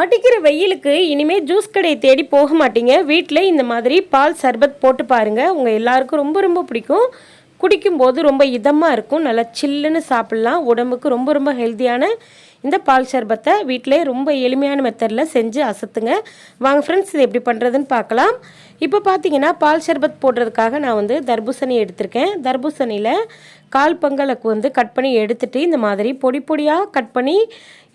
அடிக்கிற வெயிலுக்கு இனிமேல் ஜூஸ் கடையை தேடி போக மாட்டீங்க. வீட்டில் இந்த மாதிரி பால் சர்பத் போட்டு பாருங்கள் உங்கள் எல்லாருக்கும் ரொம்ப ரொம்ப பிடிக்கும். குடிக்கும்போது ரொம்ப இதமாக இருக்கும். நல்லா சில்லுன்னு சாப்பிட்லாம். உடம்புக்கு ரொம்ப ரொம்ப ஹெல்த்தியான இந்த பால் சர்பத்தை வீட்டிலே ரொம்ப எளிமையான மெத்தடில் செஞ்சு அசத்துங்க. வாங்க ஃப்ரெண்ட்ஸ் இது எப்படி பண்ணுறதுன்னு பார்க்கலாம். இப்போ பார்த்தீங்கன்னா பால் சர்பத் போடுறதுக்காக நான் வந்து தர்பூசணி எடுத்திருக்கேன். தர்பூசணியில் கால் பங்களுக்கு வந்து கட் பண்ணி எடுத்துகிட்டு இந்த மாதிரி பொடி பொடியாக கட் பண்ணி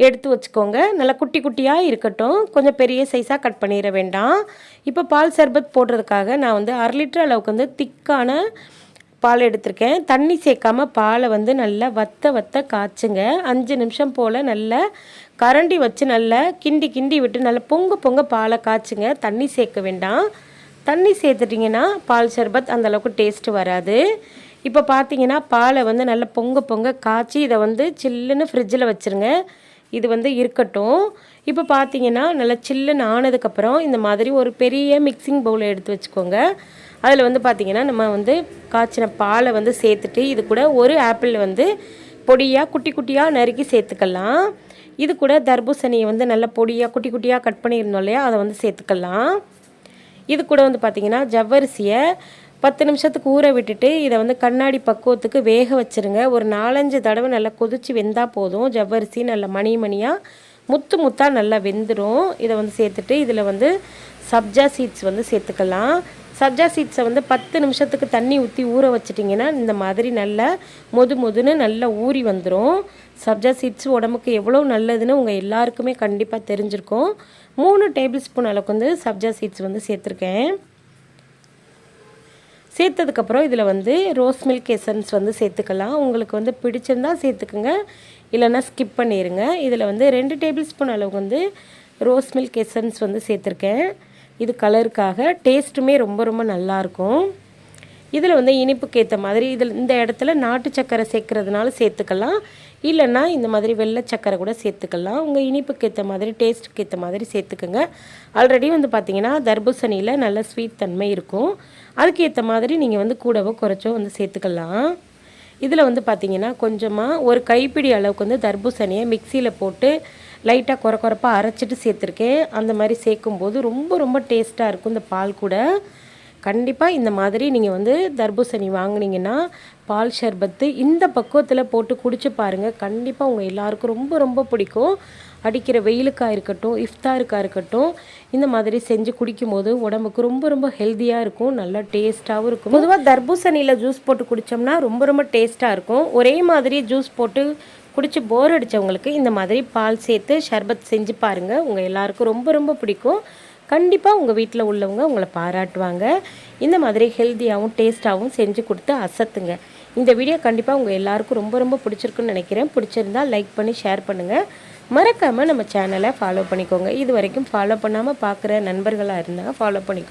எடுத்து வச்சுக்கோங்க. நல்லா குட்டி குட்டியாக இருக்கட்டும். கொஞ்சம் பெரிய சைஸாக கட் பண்ணிட வேண்டாம். இப்போ பால் சர்பத் போடுறதுக்காக நான் வந்து அரை லிட்டர் அளவுக்கு வந்து திக்கான பால் எடுத்திருக்கேன். தண்ணி சேர்க்காம பாலை வந்து நல்லா வத்த வத்த காய்ச்சுங்க. அஞ்சு நிமிஷம் போல் நல்லா கரண்டி வச்சு நல்லா கிண்டி கிண்டி விட்டு நல்லா பொங்க பொங்க பாலை காய்ச்சுங்க. தண்ணி சேர்க்க வேண்டாம். தண்ணி சேர்த்துட்டிங்கன்னா பால் சர்பத் அந்தளவுக்கு டேஸ்ட்டு வராது. இப்போ பார்த்தீங்கன்னா பாலை வந்து நல்லா பொங்க பொங்க காய்ச்சி இதை வந்து சில்லுன்னு ஃப்ரிட்ஜில் வச்சுருங்க. இது வந்து இருக்கட்டும். இப்போ பார்த்தீங்கன்னா நல்லா சில்லுன்னு ஆனதுக்கப்புறம் இந்த மாதிரி ஒரு பெரிய மிக்சிங் பவுலை எடுத்து வச்சுக்கோங்க. அதில் வந்து பார்த்திங்கன்னா நம்ம வந்து காய்ச்சின பாலை வந்து சேர்த்துட்டு இது கூட ஒரு ஆப்பிள் வந்து பொடியாக குட்டி குட்டியாக நறுக்கி சேர்த்துக்கலாம். இது கூட தர்பூசணியை வந்து நல்லா பொடியாக குட்டி குட்டியாக கட் பண்ணியிருந்தோம் இல்லையா? அதை வந்து சேர்த்துக்கலாம். இது கூட வந்து பார்த்திங்கன்னா ஜவ்வரிசியை பத்து நிமிஷத்துக்கு ஊற விட்டுட்டு இதை வந்து கண்ணாடி பக்குவத்துக்கு வேக வச்சுருங்க. ஒரு நாலஞ்சு தடவை நல்லா கொதித்து வெந்தால் போதும். ஜவ்வரிசி நல்லா மணி மணியாக முத்து முத்தாக நல்லா வெந்துடும் இதை வந்து சேர்த்துட்டு இதில் வந்து சப்ஜா சீட்ஸ் வந்து சேர்த்துக்கலாம். சப்ஜா சீட்ஸை வந்து பத்து நிமிஷத்துக்கு தண்ணி ஊற்றி ஊற வச்சிட்டிங்கன்னா இந்த மாதிரி நல்லா மொது மொதுன்னு நல்லா ஊறி வந்துடும் சப்ஜா சீட்ஸ் உடம்புக்கு எவ்வளோ நல்லதுன்னு உங்கள் எல்லாருக்குமே கண்டிப்பாக தெரிஞ்சிருக்கும். மூணு டேபிள் ஸ்பூன் அளவுக்கு வந்து சப்ஜா சீட்ஸ் வந்து சேர்த்துருக்கேன். சேர்த்ததுக்கப்புறம் இதில் வந்து ரோஸ் மில்க் எசன்ஸ் வந்து சேர்த்துக்கலாம். உங்களுக்கு வந்து பிடிச்சிருந்தால் சேர்த்துக்குங்க. இல்லைன்னா ஸ்கிப் பண்ணிடுங்க இதில் வந்து ரெண்டு டேபிள் ஸ்பூன் அளவுக்கு வந்து ரோஸ் மில்க் எசன்ஸ் வந்து சேர்த்துருக்கேன். இது கலருக்காக டேஸ்ட்டுமே ரொம்ப ரொம்ப நல்லாயிருக்கும். இதில் வந்து இனிப்புக்கு ஏற்ற மாதிரி இதில் இந்த இடத்துல நாட்டு சக்கரை சேர்க்குறதுனால சேர்த்துக்கலாம். இல்லைன்னா இந்த மாதிரி வெள்ளை சக்கரை கூட சேர்த்துக்கலாம். உங்கள் இனிப்புக்கு ஏற்ற மாதிரி டேஸ்ட்டுக்கு ஏற்ற மாதிரி சேர்த்துக்குங்க. ஆல்ரெடி வந்து பார்த்திங்கன்னா தர்பூசணியில் நல்ல ஸ்வீட் தன்மை இருக்கும். அதுக்கு ஏற்ற மாதிரி நீங்கள் வந்து கூடவோ குறைச்சோ வந்து சேர்த்துக்கலாம். இதில் வந்து பார்த்திங்கன்னா கொஞ்சமாக ஒரு கைப்பிடி அளவுக்கு வந்து தர்பூசணியை மிக்சியில் போட்டு லைட்டாக குறை குறைப்பாக அரைச்சிட்டு சேர்த்துருக்கேன். அந்த மாதிரி சேர்க்கும்போது ரொம்ப ரொம்ப டேஸ்ட்டாக இருக்கும் இந்த பால் கூட. கண்டிப்பாக இந்த மாதிரி நீங்கள் வந்து தர்பூசணி வாங்கினீங்கன்னா பால் ஷர்பத்து இந்த பக்குவத்தில் போட்டு குடிச்சு பாருங்கள் கண்டிப்பாக உங்கள் எல்லாருக்கும் ரொம்ப ரொம்ப பிடிக்கும். அடிக்கிற வெயிலுக்காக இருக்கட்டும் இஃப்தாருக்காக இருக்கட்டும் இந்த மாதிரி செஞ்சு குடிக்கும்போது உடம்புக்கு ரொம்ப ரொம்ப ஹெல்த்தியாக இருக்கும். நல்லா டேஸ்ட்டாகவும் இருக்கும். பொதுவாக தர்பூசணியில் ஜூஸ் போட்டு குடித்தோம்னா ரொம்ப ரொம்ப டேஸ்ட்டாக இருக்கும். ஒரே மாதிரி ஜூஸ் போட்டு குடிச்சு போர் அடித்தவங்களுக்கு இந்த மாதிரி பால் சேர்த்து ஷர்பத் செஞ்சு பாருங்கள் உங்கள் எல்லாருக்கும் ரொம்ப ரொம்ப பிடிக்கும். கண்டிப்பாக உங்கள் வீட்டில் உள்ளவங்க உங்களை பாராட்டுவாங்க. இந்த மாதிரி ஹெல்த்தியாகவும் டேஸ்ட்டாகவும் செஞ்சு கொடுத்து அசத்துங்க. இந்த வீடியோ கண்டிப்பாக உங்கள் எல்லாருக்கும் ரொம்ப ரொம்ப பிடிச்சிருக்குன்னு நினைக்கிறேன். பிடிச்சிருந்தால் லைக் பண்ணி ஷேர் பண்ணுங்கள் மறக்காமல் நம்ம சேனலை ஃபாலோ பண்ணிக்கோங்க. இது வரைக்கும் ஃபாலோ பண்ணாமல் பார்க்குற நண்பர்களாக இருந்தால் ஃபாலோ பண்ணிக்கோங்க